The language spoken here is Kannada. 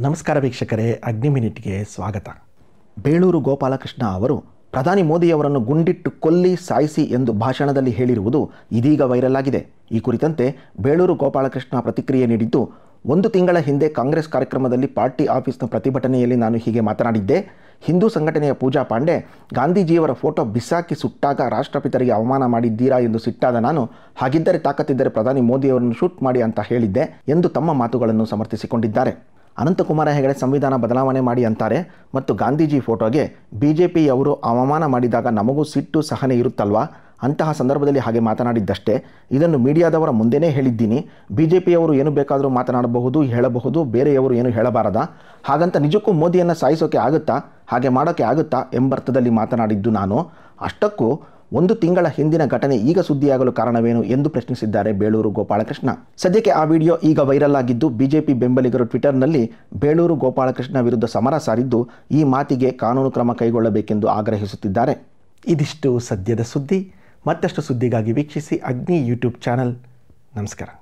ನಮಸ್ಕಾರ ವೀಕ್ಷಕರೇ, ಅಗ್ನಿ ಮಿನಿಟ್ಗೆ ಸ್ವಾಗತ. ಬೇಳೂರು ಗೋಪಾಲಕೃಷ್ಣ ಅವರು, ಪ್ರಧಾನಿ ಮೋದಿಯವರನ್ನು ಗುಂಡಿಟ್ಟು ಕೊಲ್ಲಿ, ಸಾಯಿಸಿ ಎಂದು ಭಾಷಣದಲ್ಲಿ ಹೇಳಿರುವುದು ಇದೀಗ ವೈರಲ್ ಆಗಿದೆ. ಈ ಕುರಿತಂತೆ ಬೇಳೂರು ಗೋಪಾಲಕೃಷ್ಣ ಪ್ರತಿಕ್ರಿಯೆ ನೀಡಿದ್ದು, ಒಂದು ತಿಂಗಳ ಹಿಂದೆ ಕಾಂಗ್ರೆಸ್ ಕಾರ್ಯಕ್ರಮದಲ್ಲಿ ಪಾರ್ಟಿ ಆಫೀಸ್ನ ಪ್ರತಿಭಟನೆಯಲ್ಲಿ ನಾನು ಹೀಗೆ ಮಾತನಾಡಿದ್ದೆ. ಹಿಂದೂ ಸಂಘಟನೆಯ ಪೂಜಾ ಪಾಂಡೆ, ಗಾಂಧೀಜಿಯವರ ಫೋಟೋ ಬಿಸಾಕಿ ಸುಟ್ಟಾಗ ರಾಷ್ಟ್ರಪಿತರಿಗೆ ಅವಮಾನ ಮಾಡಿದ್ದೀರಾ ಎಂದು ಸಿಟ್ಟಾದ ನಾನು, ಹಾಗಿದ್ದರೆ ತಾಕತ್ತಿದ್ದರೆ ಪ್ರಧಾನಿ ಮೋದಿಯವರನ್ನು ಶೂಟ್ ಮಾಡಿ ಅಂತ ಹೇಳಿದ್ದೆ ಎಂದು ತಮ್ಮ ಮಾತುಗಳನ್ನು ಸಮರ್ಥಿಸಿಕೊಂಡಿದ್ದಾರೆ. ಅನಂತಕುಮಾರ ಹೆಗಡೆ ಸಂವಿಧಾನ ಬದಲಾವಣೆ ಮಾಡಿ ಅಂತಾರೆ ಮತ್ತು ಗಾಂಧೀಜಿ ಫೋಟೋಗೆ ಬಿ ಜೆ ಪಿಯವರು ಅವಮಾನ ಮಾಡಿದಾಗ ನಮಗೂ ಸಿಟ್ಟು ಸಹನೆ ಇರುತ್ತಲ್ವಾ? ಅಂತಹ ಸಂದರ್ಭದಲ್ಲಿ ಹಾಗೆ ಮಾತನಾಡಿದ್ದಷ್ಟೇ. ಇದನ್ನು ಮೀಡಿಯಾದವರ ಮುಂದೆನೇ ಹೇಳಿದ್ದೀನಿ. ಬಿ ಜೆ ಪಿಯವರು ಏನು ಬೇಕಾದರೂ ಮಾತನಾಡಬಹುದು, ಹೇಳಬಹುದು, ಬೇರೆಯವರು ಏನು ಹೇಳಬಾರದ? ಹಾಗಂತ ನಿಜಕ್ಕೂ ಮೋದಿಯನ್ನು ಸಾಯಿಸೋಕೆ ಆಗುತ್ತಾ? ಹಾಗೆ ಮಾಡೋಕ್ಕೆ ಆಗುತ್ತಾ ಎಂಬರ್ಥದಲ್ಲಿ ಮಾತನಾಡಿದ್ದು ನಾನು. ಅಷ್ಟಕ್ಕೂ ಒಂದು ತಿಂಗಳ ಹಿಂದಿನ ಘಟನೆ ಈಗ ಸುದ್ದಿಯಾಗಲು ಕಾರಣವೇನು ಎಂದು ಪ್ರಶ್ನಿಸಿದ್ದಾರೆ ಬೇಳೂರು ಗೋಪಾಲಕೃಷ್ಣ. ಸದ್ಯಕ್ಕೆ ಆ ವಿಡಿಯೋ ಈಗ ವೈರಲ್ ಆಗಿದ್ದು, ಬಿಜೆಪಿ ಬೆಂಬಲಿಗರು ಟ್ವಿಟರ್ನಲ್ಲಿ ಬೇಳೂರು ಗೋಪಾಲಕೃಷ್ಣ ವಿರುದ್ಧ ಸಮರ ಸಾರಿದ್ದು, ಈ ಮಾತಿಗೆ ಕಾನೂನು ಕ್ರಮ ಕೈಗೊಳ್ಳಬೇಕೆಂದು ಆಗ್ರಹಿಸುತ್ತಿದ್ದಾರೆ. ಇದಿಷ್ಟು ಸದ್ಯದ ಸುದ್ದಿ. ಮತ್ತಷ್ಟು ಸುದ್ದಿಗಾಗಿ ವೀಕ್ಷಿಸಿ ಅಗ್ನಿ ಯೂಟ್ಯೂಬ್ ಚಾನಲ್. ನಮಸ್ಕಾರ.